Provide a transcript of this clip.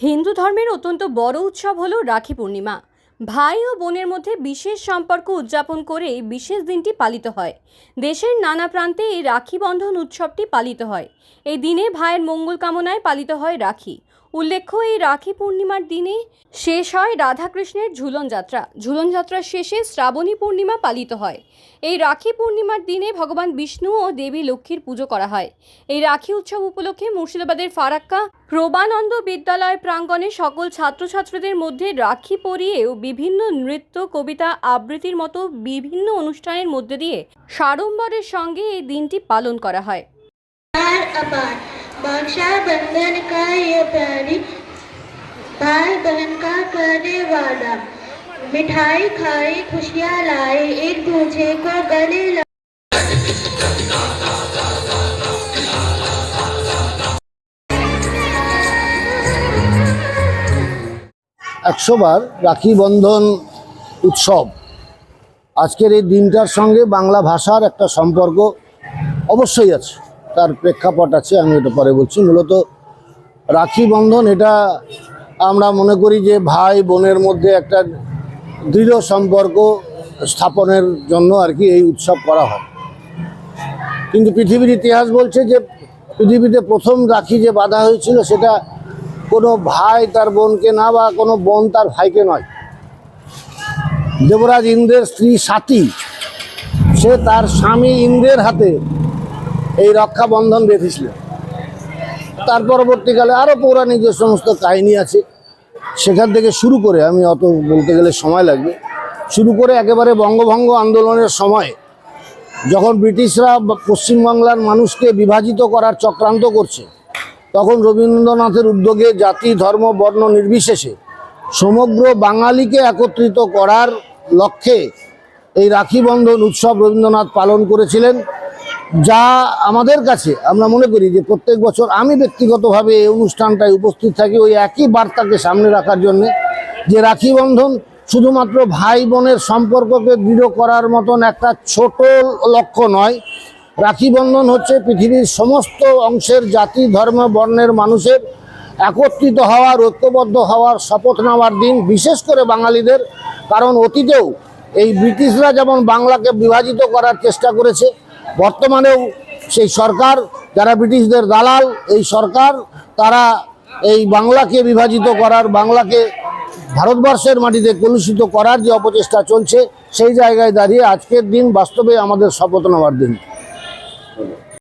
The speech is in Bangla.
হিন্দু ধর্মের অত্যন্ত বড় উৎসব হলো রাখি পূর্ণিমা। ভাই ও বোনের মধ্যে বিশেষ সম্পর্ক উদযাপন করে এই বিশেষ দিনটি পালিত হয়। দেশের নানা প্রান্তে এই রাখি বন্ধন উৎসবটি পালিত হয়। এই দিনে ভাইয়ের মঙ্গল কামনায় পালিত হয় রাখি। উল্লেখ্য, এই রাখি পূর্ণিমার দিনে শেষ হয় রাধাকৃষ্ণের ঝুলন যাত্রা। ঝুলন যাত্রার শেষে শ্রাবণী পূর্ণিমা পালিত হয়। এই রাখি পূর্ণিমার দিনে ভগবান বিষ্ণু ও দেবী লক্ষ্মীর পুজো করা হয়। এই রাখি উৎসব উপলক্ষে মুর্শিদাবাদের ফারাক্কা প্রবানন্দ বিদ্যালয় প্রাঙ্গণে সকল ছাত্রছাত্রীদের মধ্যে রাখি পরিয়েও বিভিন্ন নৃত্য, কবিতা আবৃত্তির মতো বিভিন্ন অনুষ্ঠানের মধ্যে দিয়ে সাড়ম্বরের সঙ্গে এই দিনটি পালন করা হয়। बंधन का ये प्यारी भाई बहन का करने वाला मिठाई खाई खुशियाँ लाई एक दूसरे को गले लगा একশোবার রাখি বন্ধন উৎসব আজকের এই দিনটার সঙ্গে বাংলা ভাষার একটা সম্পর্ক অবশ্যই আছে তার প্রেক্ষাপট আছে, আমি এটা পরে বলছি। মূলত রাখি বন্ধন, এটা আমরা মনে করি যে ভাই বোনের মধ্যে একটা দৃঢ় সম্পর্ক স্থাপনের জন্য আর কি এই উৎসব করা হয়। কিন্তু পৃথিবীর ইতিহাস বলছে যে পৃথিবীতে প্রথম রাখি যে বাঁধা হয়েছিল, সেটা কোনো ভাই তার বোনকে না বা কোনো বোন তার ভাইকে নয়। দেবরাজ ইন্দ্রের স্ত্রী সাতী, সে তার স্বামী ইন্দ্রের হাতে এই রক্ষাবন্ধন বেঁধেছিল। তার পরবর্তীকালে আরও পৌরাণিক যে সমস্ত কাহিনী আছে, সেখান থেকে শুরু করে, আমি অত বলতে গেলে সময় লাগবে, শুরু করে একেবারে বঙ্গভঙ্গ আন্দোলনের সময়, যখন ব্রিটিশরা পশ্চিমবাংলার মানুষকে বিভাজিত করার চক্রান্ত করছে, তখন রবীন্দ্রনাথের উদ্যোগে জাতি, ধর্ম, বর্ণ নির্বিশেষে সমগ্র বাঙালিকে একত্রিত করার লক্ষ্যে এই রাখি বন্ধন উৎসব রবীন্দ্রনাথ পালন করেছিলেন। যা আমাদের কাছে, আমরা মনে করি যে প্রত্যেক বছর আমি ব্যক্তিগতভাবে এই অনুষ্ঠানটায় উপস্থিত থাকি ওই একই বার্তাকে সামনে রাখার জন্যে, যে রাখি বন্ধন শুধুমাত্র ভাই বোনের সম্পর্ককে দৃঢ় করার মতন একটা ছোট লক্ষ্য নয়। রাখি বন্ধন হচ্ছে পৃথিবীর সমস্ত অংশের জাতি, ধর্ম, বর্ণের মানুষের একত্রিত হওয়ার, ঐক্যবদ্ধ হওয়ার শপথ নেওয়ার দিন, বিশেষ করে বাঙালিদের। কারণ অতীতেও এই ব্রিটিশরা যেমন বাংলাকে বিভাজিত করার চেষ্টা করেছে বর্তমানেও সেই সরকার, যারা ব্রিটিশদের দালাল, এই সরকার, তারা এই বাংলাকে বিভাজিত করার, বাংলাকে ভারতবর্ষের মাটিতে কলুষিত করার যে অপচেষ্টা চলছে, সেই জায়গায় দাঁড়িয়ে আজকের দিন বাস্তবে আমাদের শপথ নেওয়ার দিন।